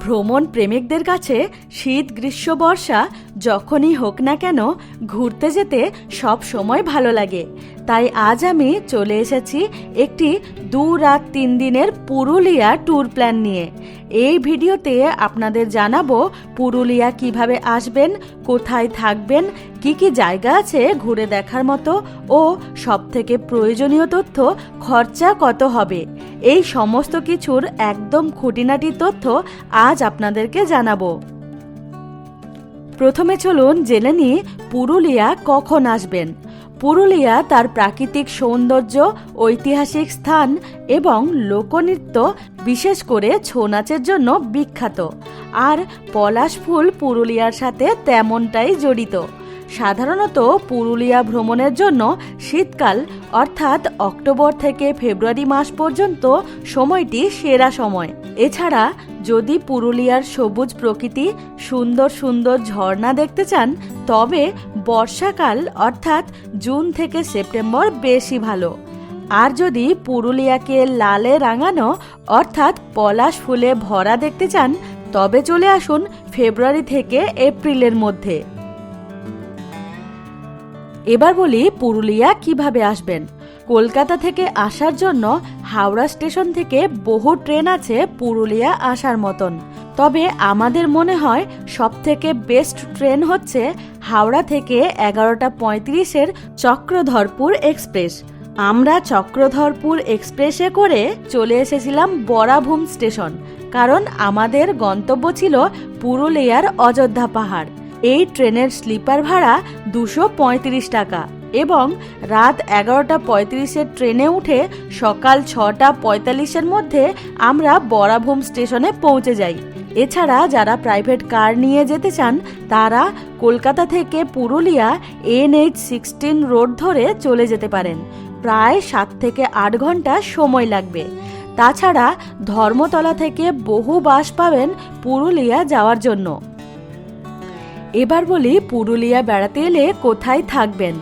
ভ্রমণ প্রেমিকদের কাছে শীত, গ্রীষ্ম, বর্ষা যখনই হোক না কেন ঘুরতে যেতে সব সময় ভালো লাগে। তাই আজ আমি চলে এসেছি একটি দু রাত তিন দিনের পুরুলিয়া ট্যুর প্ল্যান নিয়ে। এই ভিডিওতে আপনাদের জানাব পুরুলিয়া কীভাবে আসবেন, কোথায় থাকবেন, কি কি জায়গা আছে ঘুরে দেখার মতো, ও সবথেকে প্রয়োজনীয় তথ্য খরচা কত হবে। এই সমস্ত কিছুর একদম খুঁটিনাটি তথ্য আজ আপনাদেরকে জানাব। প্রথমে চলুন জেনে নিই পুরুলিয়া কখন আসবেন। পুরুলিয়া তার প্রাকৃতিক সৌন্দর্য, ঐতিহাসিক স্থান এবং লোকনৃত্য বিশেষ করে ছৌ নাচের জন্য বিখ্যাত। আর পলাশ ফুল পুরুলিয়ার সাথে তেমনটাই জড়িত। সাধারণত পুরুলিয়া ভ্রমণের জন্য শীতকাল, অর্থাৎ অক্টোবর থেকে ফেব্রুয়ারি মাস পর্যন্ত সময়টি সেরা সময়। এছাড়া যদি পুরুলিয়ার সবুজ প্রকৃতি সুন্দর সুন্দর ঝর্ণা দেখতে চান, তবে বর্ষাকাল অর্থাৎ জুন থেকে সেপ্টেম্বর বেশি ভালো। আর যদি পুরুলিয়াকে লালে রাঙানো অর্থাৎ পলাশ ফুলে ভরা দেখতে চান, তবে চলে আসুন ফেব্রুয়ারি থেকে এপ্রিলের মধ্যে। এবার বলি পুরুলিয়া কীভাবে আসবেন। কলকাতা থেকে আসার জন্য হাওড়া স্টেশন থেকে বহু ট্রেন আছে পুরুলিয়া আসার মতন। তবে আমাদের মনে হয় সবথেকে বেস্ট ট্রেন হচ্ছে হাওড়া থেকে এগারোটা পঁয়ত্রিশের চক্রধরপুর এক্সপ্রেস। আমরা চক্রধরপুর এক্সপ্রেসে করে চলে এসেছিলাম বরাভূম স্টেশন, কারণ আমাদের গন্তব্য ছিল পুরুলিয়ার অযোধ্যা পাহাড়। এই ট্রেনের স্লিপার ভাড়া দুশো টাকা। এবং রাত এগারোটা পঁয়ত্রিশের ট্রেনে উঠে সকাল ছটা পঁয়তাল্লিশের মধ্যে আমরা বরাভূম স্টেশনে পৌঁছে যাই। এছাড়া যারা প্রাইভেট কার নিয়ে যেতে চান, তারা কলকাতা থেকে পুরুলিয়া এনএইচ সিক্সটিন রোড ধরে চলে যেতে পারেন। প্রায় সাত থেকে আট ঘণ্টা সময় লাগবে। তাছাড়া ধর্মতলা থেকে বহু বাস পাবেন পুরুলিয়া যাওয়ার জন্য। এবার বলি পুরুলিয়া বেড়াতে এলে কোথায় থাকবেন?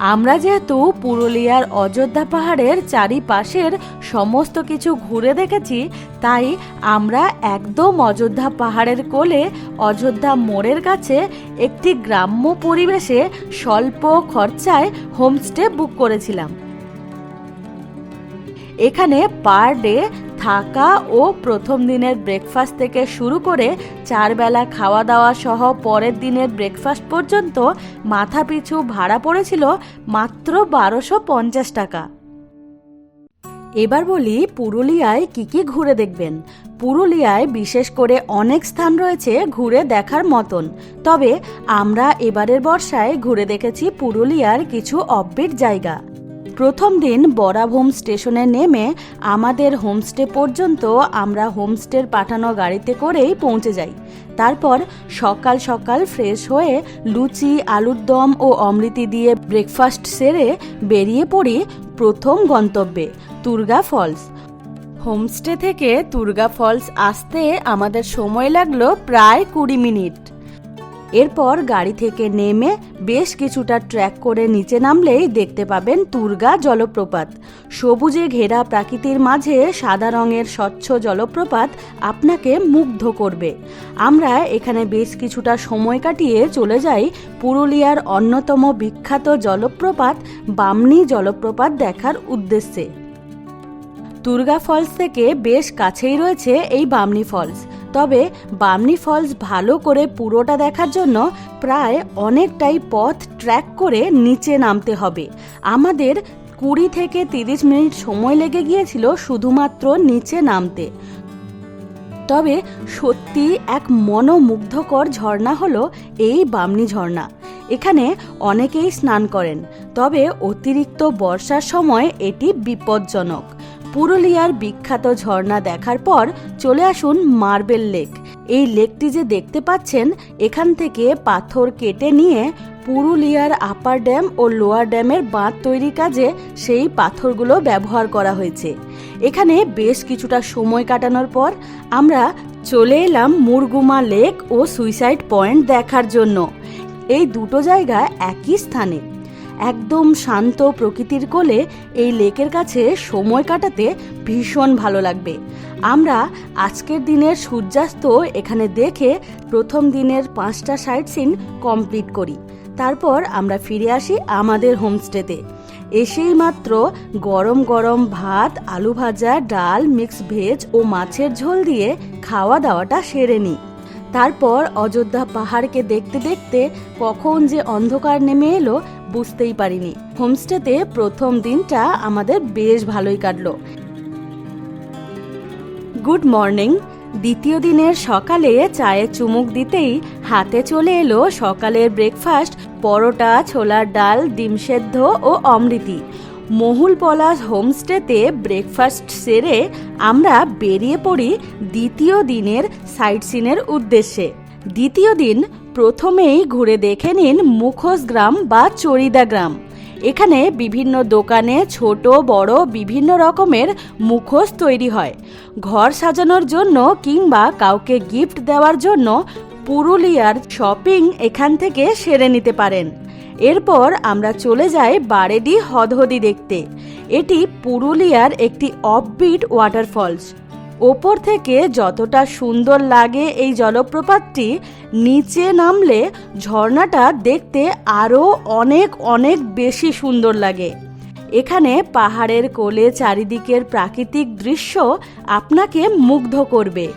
আমরা যেহেতু পুরুলিয়ার অযোধ্যা পাহাড়ের চারিপাশের সমস্ত কিছু ঘুরে দেখেছি, তাই আমরা একদম অযোধ্যা পাহাড়ের কোলে, অযোধ্যা মোড়ের কাছে একটি গ্রাম্য পরিবেশে স্বল্প খরচায় হোমস্টে বুক করেছিলাম। এখানে পার ডে থাকা ও প্রথম দিনের ব্রেকফাস্ট থেকে শুরু করে চারবেলা খাওয়া দাওয়া সহ পরের দিনের ব্রেকফাস্ট পর্যন্ত মাথা পিছু ভাড়া পড়েছিল মাত্র বারোশো পঞ্চাশ টাকা। এবার বলি পুরুলিয়ায় কি কি ঘুরে দেখবেন। পুরুলিয়ায় বিশেষ করে অনেক স্থান রয়েছে ঘুরে দেখার মতন। তবে আমরা এবারের বর্ষায় ঘুরে দেখেছি পুরুলিয়ার কিছু অববিট জায়গা। প্রথম দিন বরাভূম স্টেশনে নেমে আমাদের হোমস্টে পর্যন্ত আমরা হোমস্টের পাঠানো গাড়িতে করেই পৌঁছে যাই। তারপর সকাল সকাল ফ্রেশ হয়ে লুচি, আলুর দম ও অমৃতি দিয়ে ব্রেকফাস্ট সেরে বেরিয়ে পড়ি প্রথম গন্তব্যে তুর্গা ফলস। হোমস্টে থেকে তুর্গা ফলস আসতে আমাদের সময় লাগল প্রায় কুড়ি মিনিট। এরপর গাড়ি থেকে নেমে বেশ কিছুটা ট্র্যাক করে নিচে নামলেই দেখতে পাবেন তুর্গা জলপ্রপাত। সবুজে ঘেরা প্রাকৃতির মাঝে সাদা রঙের স্বচ্ছ জলপ্রপাত আপনাকে মুগ্ধ করবে। আমরা এখানে বেশ কিছুটা সময় কাটিয়ে চলে যাই পুরুলিয়ার অন্যতম বিখ্যাত জলপ্রপাত, বামনি জলপ্রপাত দেখার উদ্দেশ্যে। দুর্গা ফলস থেকে বেশ কাছেই রয়েছে এই বামনি ফলস। তবে বামনি ফলস ভালো করে পুরোটা দেখার জন্য প্রায় অনেকটাই পথ ট্র্যাক করে নিচে নামতে হবে। আমাদের কুড়ি থেকে তিরিশ মিনিট সময় লেগে গিয়েছিল শুধুমাত্র নিচে নামতে। তবে সত্যি এক মনোমুগ্ধকর ঝর্ণা হলো এই বামনি ঝর্ণা। এখানে অনেকেই স্নান করেন, তবে অতিরিক্ত বর্ষার সময় এটি বিপজ্জনক। পুরুলিয়ার বিখ্যাত ঝর্ণা দেখার পর চলে আসুন মার্বেল লেক। এই লেকটি যে দেখতে পাচ্ছেন, এখান থেকে পাথর কেটে নিয়ে পুরুলিয়ার আপার ড্যাম ও লোয়ার ড্যামের বাঁধ তৈরি কাজে সেই পাথরগুলো ব্যবহার করা হয়েছে। এখানে বেশ কিছুটা সময় কাটানোর পর আমরা চলে এলাম মুরগুমা লেক ও সুইসাইড পয়েন্ট দেখার জন্য। এই দুটো জায়গা একই স্থানে। একদম শান্ত প্রকৃতির কোলে এই লেকের কাছে সময় কাটাতে ভীষণ ভালো লাগবে। আমরা আজকের দিনের সূর্যাস্ত এখানে দেখে প্রথম দিনের পাঁচটা সাইট সিন কমপ্লিট করি। তারপর আমরা ফিরে আসি আমাদের হোমস্টেতে। এসেই মাত্র গরম গরম ভাত, আলু ভাজা, ডাল মিক্স ভেজ ও মাছের ঝোল দিয়ে খাওয়া দাওয়াটা সেরে নিই তারপর অযোধ্যা পাহাড়কে দেখতে দেখতে কখন যে অন্ধকার নেমে এলো বুঝতেই পারিনি। হোমস্টেতে প্রথম দিনটা আমাদের বেশ ভালোই কাটলো। Good morning. দ্বিতীয় দিনের সকালে চায়ে চুমুক দিতেই হাতে চলে এলো সকালের ব্রেকফাস্ট, পরোটা, ছোলার ডাল, ডিম সেদ্ধ ও অমৃতি। মহুল পলাশ হোমস্টেতে ব্রেকফাস্ট সেরে আমরা বেরিয়ে পড়ি দ্বিতীয় দিনের সাইট সিনের উদ্দেশ্যে। দ্বিতীয় দিন প্রথমেই ঘুরে দেখে নিন মুখোশ গ্রাম বা চরিদা গ্রাম। এখানে বিভিন্ন দোকানে ছোট, বড়, বিভিন্ন রকমের মুখোশ তৈরি হয়। ঘর সাজানোর জন্য কিংবা কাউকে গিফট দেওয়ার জন্য পুরুলিয়ার শপিং এখান থেকে সেরে নিতে পারেন। এরপর আমরা চলে যাই বারেডি হদহদি দেখতে। এটি পুরুলিয়ার একটি অফবিট ওয়াটারফলস ওপর থেকে যতটা সুন্দর লাগে এই জলপ্রপাতটি, নিচে নামলে ঝর্ণাটা দেখতে আরও অনেক অনেক বেশি সুন্দর লাগে। এখানে পাহাড়ের কোলে চারিদিকের প্রাকৃতিক দৃশ্য আপনাকে মুগ্ধ করবে।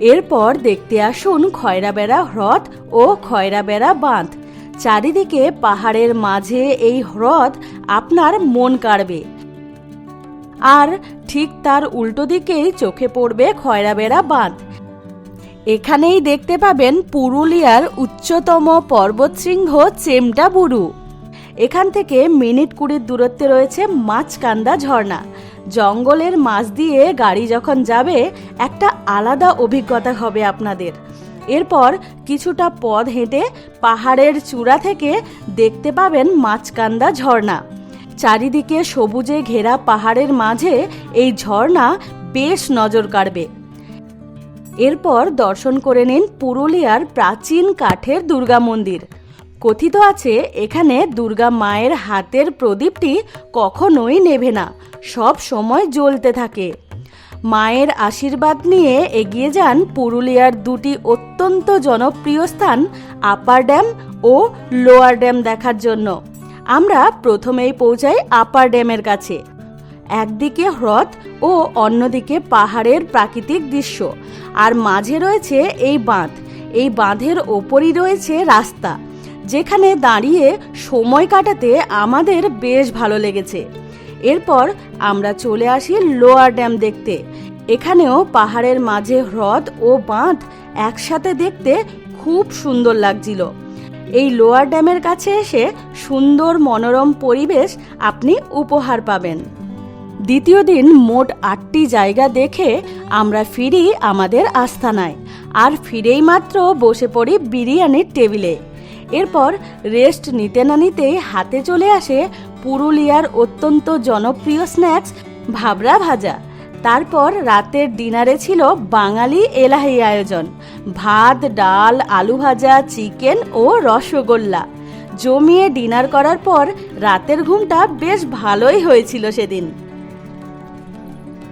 এরপর দেখতে আসুন খয়রাবেড়া হ্রদ ও খয়রাবেড়া বাঁধ। চারিদিকে পাহাড়ের মাঝে এই হ্রদ আপনার মন কাড়বে। আর ঠিক তার উল্টো দিকেই চোখে পড়বে খয়রাবেড়া বাঁধ। এখানেই দেখতে পাবেন পুরুলিয়ার উচ্চতম পর্বতশৃঙ্গ চেমটা বুরু। এখান থেকে মিনিট কুড়ির দূরত্বে রয়েছে মাছকান্দা ঝর্ণা। জঙ্গলের মাছ দিয়ে গাড়ি যখন যাবে, একটা আলাদা অভিজ্ঞতা হবে আপনাদের। এরপর কিছুটা পথ হেঁটে পাহাড়ের চূড়া থেকে দেখতে পাবেন মাছকান্দা ঝর্ণা। চারিদিকে সবুজে ঘেরা পাহাড়ের মাঝে এই ঝর্ণা বেশ নজর কাড়বে। এরপর দর্শন করে নিন পুরুলিয়ার প্রাচীন কাঠের দুর্গা মন্দির। কথিত আছে, এখানে দুর্গা মায়ের হাতের প্রদীপটি কখনোই নেভে না, সব সময় জ্বলতে থাকে। মায়ের আশীর্বাদ নিয়ে এগিয়ে যান পুরুলিয়ার দুটি অত্যন্ত জনপ্রিয় স্থান, আপার ড্যাম ও লোয়ার ড্যাম দেখার জন্য। আমরা প্রথমেই পৌঁছাই আপার ড্যামের কাছে। একদিকে হ্রদ ও অন্যদিকে পাহাড়ের প্রাকৃতিক দৃশ্য। আর মাঝে রয়েছে এই বাঁধ। এই বাঁধের ওপরই রয়েছে রাস্তা, যেখানে দাঁড়িয়ে সময় কাটাতে আমাদের বেশ ভালো লেগেছে। এরপর আমরা চলে আসি লোয়ার ড্যাম দেখতে। এখানেও পাহাড়ের মাঝে হ্রদ ও বাঁধ একসাথে দেখতে খুব সুন্দর লাগছিল। এই লোয়ার ড্যামের কাছে এসে সুন্দর মনোরম পরিবেশ আপনি উপহার পাবেন। দ্বিতীয় দিন মোট আটটি জায়গা দেখে আমরা ফিরি আমাদের আস্থানায়। আর ফিরেই মাত্র বসে পড়ি বিরিয়ানির টেবিলে। এরপর রেস্ট নিতে না নিতেই হাতে চলে আসে পুরুলিয়ার অত্যন্ত জনপ্রিয় স্ন্যাক্স ভাবরা ভাজা। তারপর রাতের ডিনারে ছিল বাঙালি এলাহি আয়োজন। ভাত, ডাল, আলু ভাজা, চিকেন ও রসগোল্লা। জমিয়ে ডিনার করার পর রাতের ঘুমটা বেশ ভালোই হয়েছিল সেদিন।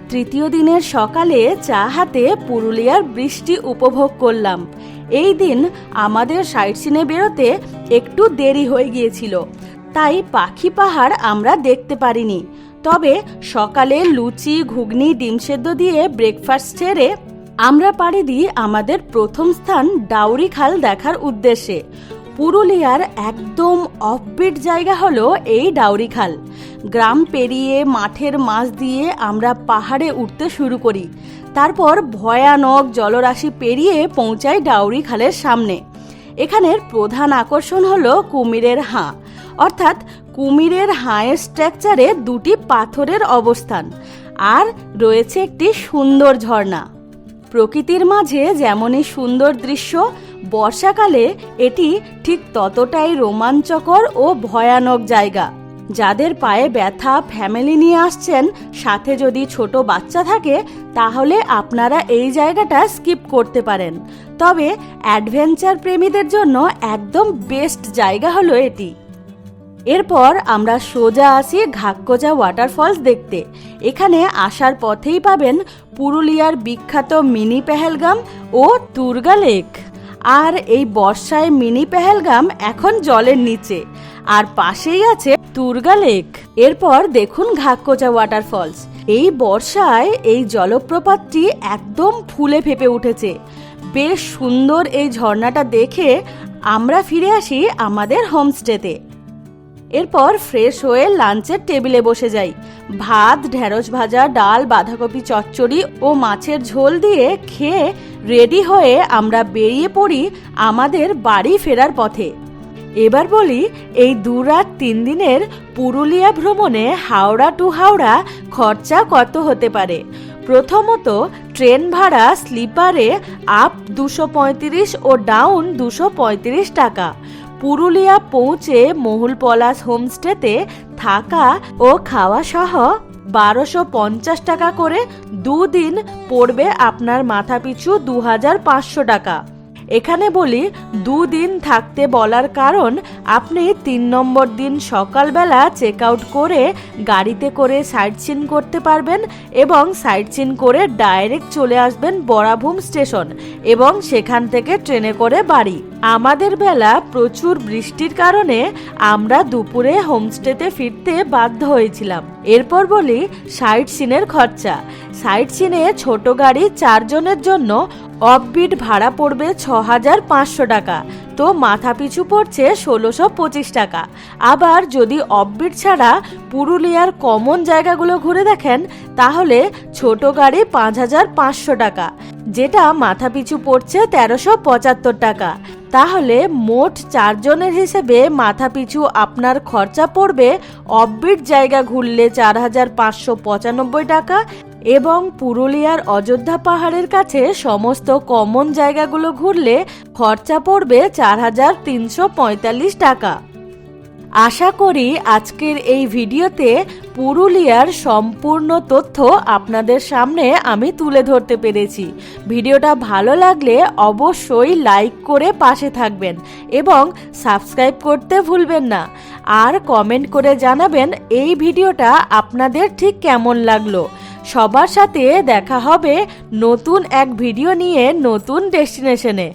তৃতীয় দিনের সকালে চা হাতে পুরুলিয়ার বৃষ্টি উপভোগ করলাম। এই দিন আমাদের সাইট সিনে বেরোতে একটু দেরি হয়ে গিয়েছিল। তাই পাখি পাহাড় আমরা দেখতে পারিনি। তবে সকালে লুচি, ঘুগনি, ডিম সেদ্ধ দিয়ে ব্রেকফাস্ট ছেড়ে আমরা পাড়ি দিই আমাদের প্রথম স্থান ডাউরি খাল দেখার উদ্দেশ্যে। পুরুলিয়ার একদম অফবিট জায়গা হলো এই ডাউরি খাল। গ্রাম পেরিয়ে মাঠের মাছ দিয়ে আমরা পাহাড়ে উঠতে শুরু করি। তারপর ভয়ানক জলরাশি পেরিয়ে পৌঁছাই ডাউরি খালের সামনে। এখানের প্রধান আকর্ষণ হলো কুমিরের হাঁ। অর্থাৎ কুমিরের হাঁয়ের স্ট্রাকচারে দুটি পাথরের অবস্থান, আর রয়েছে একটি সুন্দর ঝর্ণা। প্রকৃতির মাঝে যেমনই সুন্দর দৃশ্য, বর্ষাকালে এটি ঠিক ততটাই রোমাঞ্চকর ও ভয়ানক জায়গা। যাদের পায়ে ব্যথা, ফ্যামিলি নিয়ে আসছেন, সাথে যদি ছোট বাচ্চা থাকে, তাহলে আপনারা এই জায়গাটা স্কিপ করতে পারেন। তবে অ্যাডভেঞ্চার প্রেমীদের জন্য একদম বেস্ট জায়গা হলো এটি। এরপর আমরা সোজা আসি ঘাক্কোজা ওয়াটারফলস দেখতে। এখানে আসার পথেই পাবেন পুরুলিয়ার বিখ্যাত মিনি পেহেলগাম ও তুর্গা লেক। আর এই বর্ষায় মিনি পেহেলগাম এখন জলের নিচে। আর পাশেই আছে তুর্গা লেক। এরপর দেখুন ঘাক্কোজা ওয়াটারফলস এই বর্ষায় এই জলপ্রপাতটি একদম ফুলে ফেপে উঠেছে। বেশ সুন্দর এই ঝর্ণাটা দেখে আমরা ফিরে আসি আমাদের হোমস্টেতে এরপর ফ্রেশ হয়ে লাঞ্চের টেবিলে বসে যাই। ভাত, ঢেঁড়স ভাজা, ডাল, বাঁধাকপি, চচ্চড়ি ও মাছের ঝোল দিয়ে খেয়ে রেডি হয়ে আমরা বেরিয়ে পড়ি আমাদের বাড়ি ফেরার পথে। এবার বলি, এই দু রাত তিন দিনের পুরুলিয়া ভ্রমণে হাওড়া টু হাওড়া খরচা কত হতে পারে? প্রথমত, ট্রেন ভাড়া, স্লিপারে আপ দুশো পঁয়ত্রিশ ও ডাউন দুশো পঁয়ত্রিশ টাকা। পুরুলিয়া পৌঁছে মহুল পলাশ হোমস্টেতে থাকা ও খাওয়া সহ বারোশো পঞ্চাশ টাকা করে দুদিন পড়বে আপনার মাথাপিছু দু হাজার পাঁচশো টাকা। এখানে বলি, দুদিন থাকতে বলার কারণ, আপনি তিন নম্বর দিন সকালবেলা চেক আউট করে গাড়িতে করে সাইট সিন করতে পারবেন এবং সাইট সিন করে ডাইরেক্ট চলে আসবেন বরাভূম স্টেশন এবং সেখান থেকে ট্রেনে করে বাড়ি। আমাদের বেলা প্রচুর বৃষ্টির কারণে আমরা দুপুরে হোমস্টেতে ফিরতে বাধ্য হয়েছিলাম। এরপর বলি সাইট সিনের খরচা। সাইট সিনে ছোট গাড়ি চারজনের জন্য অফবিট ভাড়া পড়বে ছ হাজার পাঁচশো টাকা। তো মাথা পিছু পড়ছে ষোলোশো পঁচিশ টাকা। আবার যদি অফবিট ছাড়া পুরুলিয়ার কমন জায়গাগুলো ঘুরে দেখেন, তাহলে ছোট গাড়ি পাঁচ হাজার পাঁচশো টাকা। যেটা মাথা পিছু পড়ছে তেরোশো পঁচাত্তর টাকা। তাহলে মোট চারজনের হিসেবে মাথা পিছু আপনার খরচা পড়বে অফবিট জায়গা ঘুরলে চার হাজার পাঁচশো পঁচানব্বই টাকা এবং পুরুলিয়ার অযোধ্যা পাহাড়ের কাছে সমস্ত কমন জায়গাগুলো ঘুরলে খরচা পড়বে চার হাজার তিনশো পঁয়তাল্লিশ টাকা। আশা করি আজকের এই ভিডিওতে পুরুলিয়ার সম্পূর্ণ তথ্য আপনাদের সামনে আমি তুলে ধরতে পেরেছি। ভিডিওটা ভালো লাগলে অবশ্যই লাইক করে পাশে থাকবেন এবং সাবস্ক্রাইব করতে ভুলবেন না। আর কমেন্ট করে জানাবেন এই ভিডিওটা আপনাদের ঠিক কেমন লাগল। সবার সাথে দেখা হবে নতুন এক ভিডিও নিয়ে নতুন ডেস্টিনেশনে।